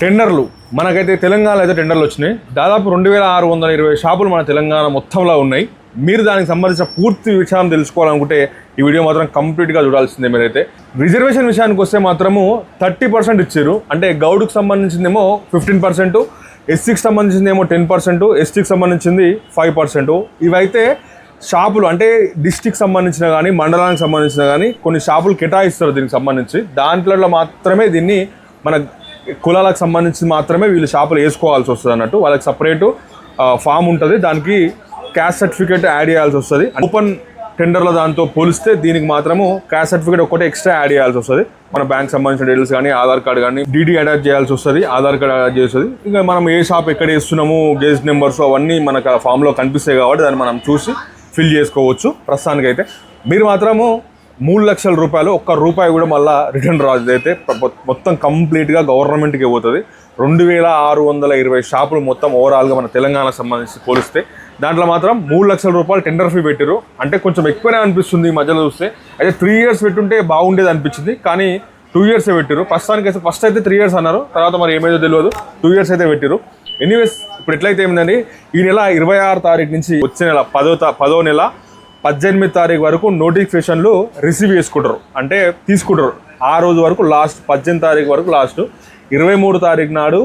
టెండర్లు. మనకైతే తెలంగాణలో అయితే టెండర్లు వచ్చినాయి. దాదాపు రెండు వేల ఆరు వందల ఇరవై షాపులు మన తెలంగాణ మొత్తంలో ఉన్నాయి. మీరు దానికి సంబంధించిన పూర్తి విషయం తెలుసుకోవాలనుకుంటే ఈ వీడియో మాత్రం కంప్లీట్గా చూడాల్సిందే మీరైతే. రిజర్వేషన్ విషయానికి వస్తే మాత్రము థర్టీ పర్సెంట్ ఇచ్చారు. అంటే గౌడ్కి సంబంధించిందేమో ఫిఫ్టీన్ పర్సెంట్ ఎస్సీకి సంబంధించిందేమో టెన్ పర్సెంట్ ఎస్టీకి సంబంధించింది ఫైవ్ పర్సెంట్. ఇవైతే షాపులు అంటే డిస్టిక్ సంబంధించిన కానీ మండలానికి సంబంధించిన కానీ కొన్ని షాపులు కేటాయిస్తారు దీనికి సంబంధించి. దాంట్లో మాత్రమే దీన్ని మన కులాలకు సంబంధించి మాత్రమే వీళ్ళు షాపులు వేసుకోవాల్సి వస్తుంది అన్నట్టు. వాళ్ళకి సపరేట్ ఫామ్ ఉంటుంది. దానికి క్యాస్ట్ సర్టిఫికేట్ యాడ్ చేయాల్సి వస్తుంది. ఓపెన్ టెండర్ల దాంతో పోలిస్తే దీనికి మాత్రము క్యాస్ట్ సర్టిఫికేట్ ఒకటే ఎక్స్ట్రా యాడ్ చేయాల్సి వస్తుంది. మన బ్యాంక్ సంబంధించిన డీటెయిల్స్ కానీ ఆధార్ కార్డ్ కానీ డీడీ అటాచ్ చేయాల్సి వస్తుంది. ఆధార్ కార్డ్ అటాచ్ చేస్తుంది. ఇంకా మనం ఏ షాప్ ఎక్కడ వేస్తున్నాము గేజ్ నెంబర్స్ అవన్నీ మనకు ఆ ఫామ్లో కనిపిస్తాయి కాబట్టి దాన్ని మనం చూసి ఫిల్ చేసుకోవచ్చు ప్రస్తుతానికైతే. మీరు మాత్రము మూడు లక్షల రూపాయలు ఒక్క రూపాయి కూడా మళ్ళీ రిటర్న్ రాదు అయితే మొత్తం కంప్లీట్గా గవర్నమెంట్కి పోతుంది. రెండు వేల ఆరు వందల ఇరవై షాపులు మొత్తం ఓవరాల్గా మన తెలంగాణకు సంబంధించి పోలిస్తే దాంట్లో మాత్రం మూడు లక్షల రూపాయలు టెండర్ ఫీ పెట్టారు అంటే కొంచెం ఎక్కువనే అనిపిస్తుంది ఈ మధ్యలో చూస్తే. అయితే త్రీ ఇయర్స్ పెట్టుంటే బాగుండేది అనిపించింది. కానీ టూ ఇయర్స్ పెట్టారు ప్రస్తుతానికి అయితే ఫస్ట్ అయితే త్రీ ఇయర్స్ అన్నారు. తర్వాత మరి ఏమైందో తెలియదు టూ ఇయర్స్ అయితే పెట్టారు ఎనీవేస్ ఇప్పుడు ఎట్లయితే ఏమిందండి? ఈ నెల ఇరవై ఆరు తారీఖు నుంచి వచ్చే నెల పదో పదో నెల పద్దెనిమిది తారీఖు వరకు నోటిఫికేషన్లు రిసీవ్ చేసుకుంటారు. అంటే తీసుకుంటారు. ఆ రోజు వరకు లాస్ట్ పద్దెనిమిది తారీఖు వరకు లాస్ట్ ఇరవై మూడు తారీఖు నాడు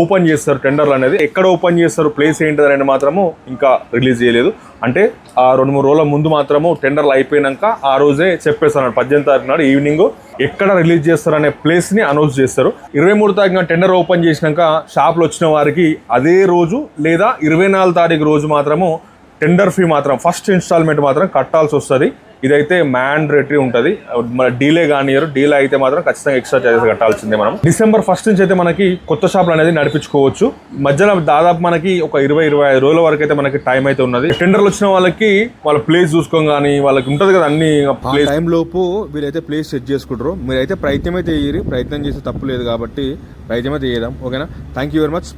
ఓపెన్ చేస్తారు టెండర్లు అనేది. ఎక్కడ ఓపెన్ చేస్తారు ప్లేస్ ఏంటి అనేది మాత్రము ఇంకా రిలీజ్ చేయలేదు. అంటే ఆ రెండు మూడు రోజుల ముందు మాత్రము టెండర్లు అయిపోయినాక ఆ రోజే చెప్పేస్తారు పద్దెనిమిది తారీఖు నాడు ఈవినింగ్ ఎక్కడ రిలీజ్ చేస్తారు అనే ప్లేస్ని అనౌన్స్ చేస్తారు. ఇరవై మూడు తారీఖున టెండర్ ఓపెన్ చేసినాక షాప్లు వచ్చిన వారికి అదే రోజు లేదా ఇరవై నాలుగు తారీఖు రోజు మాత్రము టెండర్ ఫీ మాత్రం ఫస్ట్ ఇన్స్టాల్మెంట్ మాత్రం కట్టాల్సి వస్తుంది. ఇదైతే మ్యాండేటరీ ఉంటుంది. మన డీలే కానియరు డీలే అయితే మాత్రం ఖచ్చితంగా ఎక్స్ట్రా చార్జెస్ కట్టాల్సిందే మనం. డిసెంబర్ ఫస్ట్ నుంచి అయితే మనకి కొత్త షాపులు అనేది నడిపించుకోవచ్చు. మధ్యలో దాదాపు మనకి ఒక ఇరవై ఇరవై ఐదు రోజుల వరకు అయితే మనకి టైం అయితే ఉన్నది. టెండర్లు వచ్చిన వాళ్ళకి వాళ్ళ ప్లేస్ చూసుకోం కానీ వాళ్ళకి ఉంటుంది కదా అన్ని ప్లేస్ టైం లోపు వీరైతే ప్లేస్ సెట్ చేసుకుంటారు. మీరైతే ప్రయత్నం అయితే ప్రయత్నం చేస్తే తప్పు లేదు కాబట్టి ప్రయత్నం అయితే చేద్దాం ఓకేనా? Thank you very much